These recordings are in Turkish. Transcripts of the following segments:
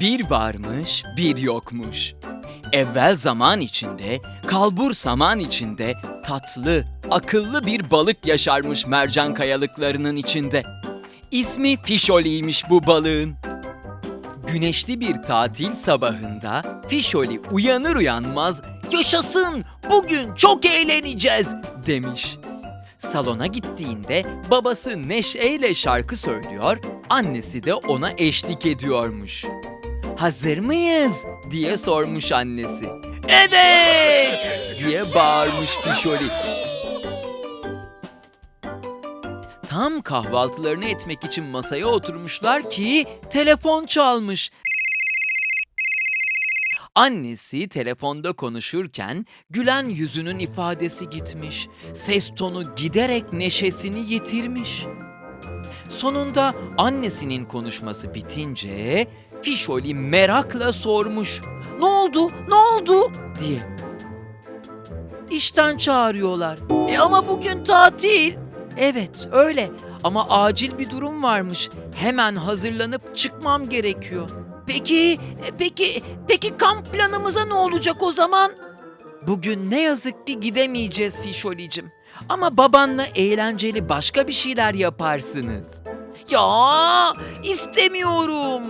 Bir varmış, bir yokmuş. Evvel zaman içinde, kalbur saman içinde tatlı, akıllı bir balık yaşarmış mercan kayalıklarının içinde. İsmi Fişoli'ymiş bu balığın. Güneşli bir tatil sabahında Fişoli uyanır uyanmaz "Yaşasın! Bugün çok eğleneceğiz!" demiş. Salona gittiğinde babası neşeyle şarkı söylüyor, annesi de ona eşlik ediyormuş. Hazır mıyız? diye sormuş annesi. Evet! diye bağırmış Fişoli. Tam kahvaltılarını etmek için masaya oturmuşlar ki telefon çalmış. Annesi telefonda konuşurken gülen yüzünün ifadesi gitmiş. Ses tonu giderek neşesini yitirmiş. Sonunda annesinin konuşması bitince Fişoli merakla sormuş. Ne oldu? Ne oldu? diye. İşten çağırıyorlar. E ama bugün tatil. Evet öyle ama acil bir durum varmış. Hemen hazırlanıp çıkmam gerekiyor. Peki, e, peki, peki kamp planımıza ne olacak o zaman? Bugün ne yazık ki gidemeyeceğiz Fişolicim. Ama babanla eğlenceli başka bir şeyler yaparsınız. Ya istemiyorum.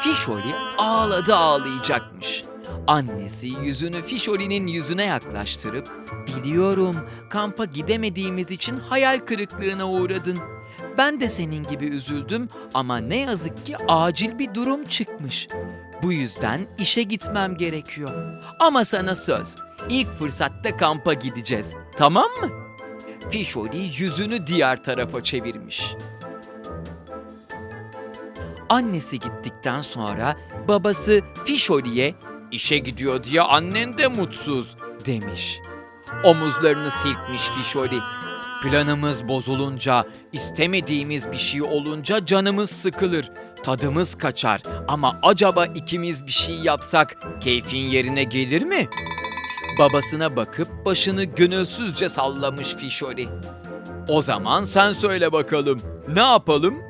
Fişoli ağladı ağlayacakmış. Annesi yüzünü Fişoli'nin yüzüne yaklaştırıp "Biliyorum, kampa gidemediğimiz için hayal kırıklığına uğradın. Ben de senin gibi üzüldüm ama ne yazık ki acil bir durum çıkmış. Bu yüzden işe gitmem gerekiyor. Ama sana söz, ilk fırsatta kampa gideceğiz. Tamam mı?" Fişoli yüzünü diğer tarafa çevirmiş. Annesi gittikten sonra babası Fişoli'ye işe gidiyor diye annen de mutsuz demiş. Omuzlarını silkmiş Fişoli. Planımız bozulunca, istemediğimiz bir şey olunca canımız sıkılır. Tadımız kaçar ama acaba ikimiz bir şey yapsak keyfin yerine gelir mi? Babasına bakıp başını gönülsüzce sallamış Fişoli. O zaman sen söyle bakalım. Ne yapalım?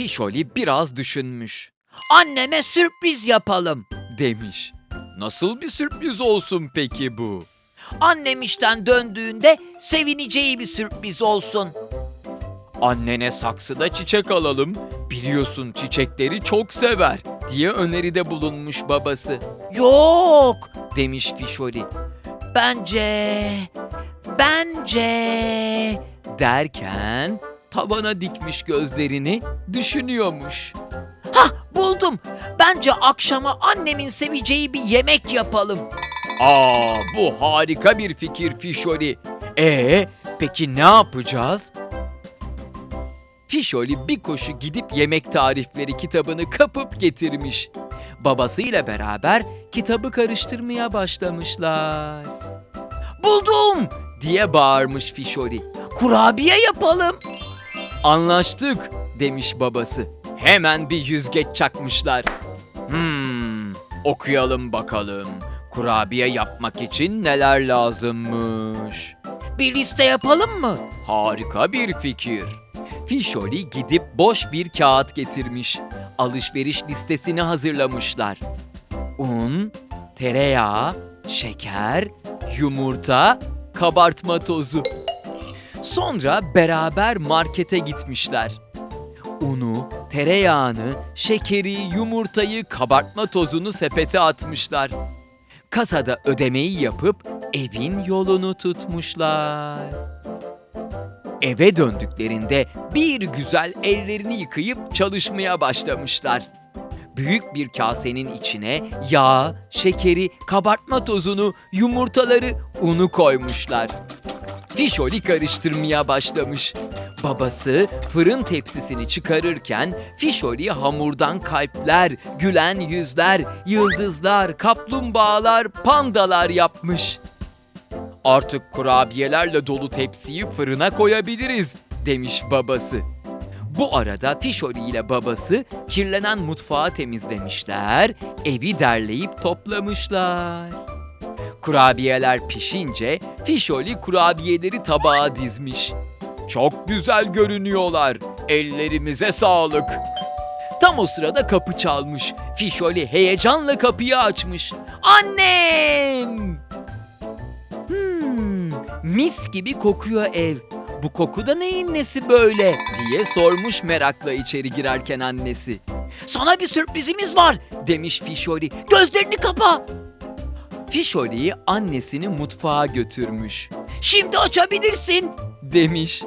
Fişoli biraz düşünmüş. Anneme sürpriz yapalım demiş. Nasıl bir sürpriz olsun peki bu? Annem işten döndüğünde sevineceği bir sürpriz olsun. Annene saksıda çiçek alalım. Biliyorsun çiçekleri çok sever diye öneride bulunmuş babası. Yok demiş Fişoli. Bence, bence derken tavana dikmiş gözlerini düşünüyormuş. Hah buldum. Bence akşama annemin seveceği bir yemek yapalım. Aa bu harika bir fikir Fişoli. Ee peki ne yapacağız? Fişoli bir koşu gidip yemek tarifleri kitabını kapıp getirmiş. Babasıyla beraber kitabı karıştırmaya başlamışlar. Buldum diye bağırmış Fişoli. Kurabiye yapalım. Anlaştık demiş babası. Hemen bir yüzgeç çakmışlar. Hmm, okuyalım bakalım. Kurabiye yapmak için neler lazımmış? Bir liste yapalım mı? Harika bir fikir. Fişoli gidip boş bir kağıt getirmiş. Alışveriş listesini hazırlamışlar. Un, tereyağı, şeker, yumurta, kabartma tozu. Sonra beraber markete gitmişler. Unu, tereyağını, şekeri, yumurtayı, kabartma tozunu sepete atmışlar. Kasada ödemeyi yapıp evin yolunu tutmuşlar. Eve döndüklerinde bir güzel ellerini yıkayıp çalışmaya başlamışlar. Büyük bir kasenin içine yağ, şekeri, kabartma tozunu, yumurtaları, unu koymuşlar. Fişoli karıştırmaya başlamış. Babası fırın tepsisini çıkarırken Fişoli hamurdan kalpler, gülen yüzler, yıldızlar, kaplumbağalar, pandalar yapmış. Artık kurabiyelerle dolu tepsiyi fırına koyabiliriz demiş babası. Bu arada Fişoli ile babası kirlenen mutfağı temizlemişler, evi derleyip toplamışlar. Kurabiyeler pişince Fişoli kurabiyeleri tabağa dizmiş. Çok güzel görünüyorlar. Ellerimize sağlık. Tam o sırada kapı çalmış. Fişoli heyecanla kapıyı açmış. Annem! Hmm, mis gibi kokuyor ev. Bu koku da neyin nesi böyle diye sormuş merakla içeri girerken annesi. Sana bir sürprizimiz var demiş Fişoli. Gözlerini kapa. Fişoli'yi annesini mutfağa götürmüş. Şimdi açabilirsin demiş.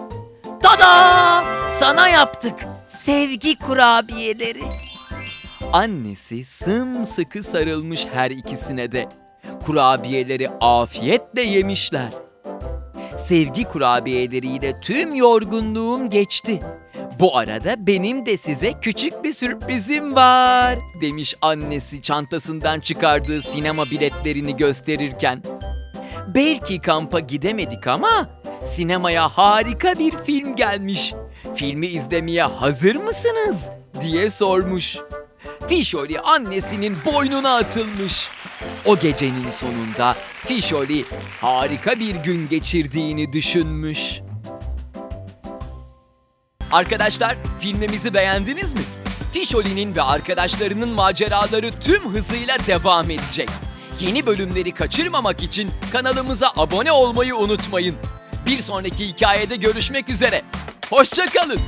Tada! Sana yaptık. Sevgi kurabiyeleri. Annesi sımsıkı sarılmış her ikisine de. Kurabiyeleri afiyetle yemişler. Sevgi kurabiyeleriyle tüm yorgunluğum geçti. Bu arada benim de size küçük bir sürprizim var, demiş annesi çantasından çıkardığı sinema biletlerini gösterirken. Belki kampa gidemedik ama sinemaya harika bir film gelmiş. Filmi izlemeye hazır mısınız? diye sormuş. Fişoli annesinin boynuna atılmış. O gecenin sonunda Fişoli harika bir gün geçirdiğini düşünmüş. Arkadaşlar filmimizi beğendiniz mi? Fişoli'nin ve arkadaşlarının maceraları tüm hızıyla devam edecek. Yeni bölümleri kaçırmamak için kanalımıza abone olmayı unutmayın. Bir sonraki hikayede görüşmek üzere. Hoşçakalın.